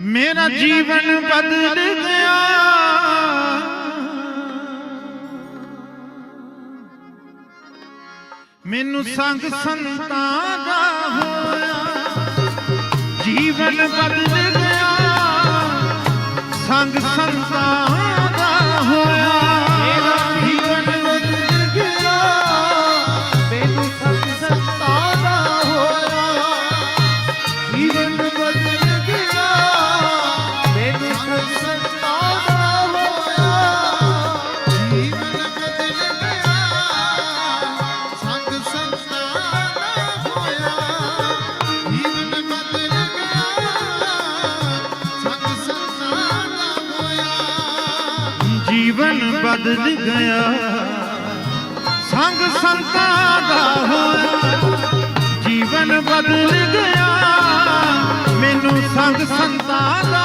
ਮੇਰਾ ਜੀਵਨ ਬਦਲ ਗਿਆ ਮੈਨੂੰ ਸੰਗ ਸੰਤਾਂ ਦਾ ਹੋਇਆ। ਜੀਵਨ ਬਦਲ ਗਿਆ ਸੰਗ ਸੰਤਾਂ ਜੀਵਨ ਬਦਲ ਗਿਆ। ਸੰਗ ਸੰਤਾਂ ਦਾ ਹੋਇਆ ਜੀਵਨ ਬਦਲ ਗਿਆ। ਮੈਨੂੰ ਸੰਗ ਸੰਤਾਂ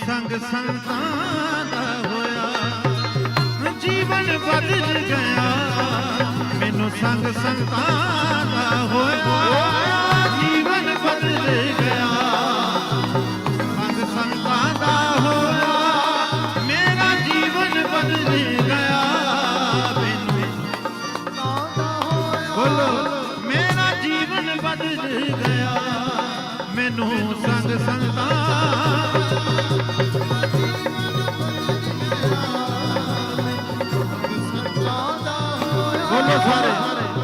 ਸੰਗ ਸੰਤਾਂ ਦਾ ਹੋਇਆ। ਜੀਵਨ ਬਦਲ ਗਿਆ। ਮੈਨੂੰ ਸੰਗ ਸੰਤਾਂ ਦਾ ਹੋਇਆ। ਜੀਵਨ ਬਦਲ ਗਿਆ। ਸੰਗ ਸੰਤਾਂ ਦਾ ਹੋਇਆ। ਮੇਰਾ ਜੀਵਨ ਬਦਲ ਗਿਆ। ਮੈਨੂੰ ਤਾਂ ਦਾ ਬੋਲੋ, ਮੇਰਾ ਜੀਵਨ ਬਦਲ ਗਿਆ। ਮੈਨੂੰ ਸੰਗ ਸੰਤਾਂ ਬੋਲੋ ਸਾਰੇ।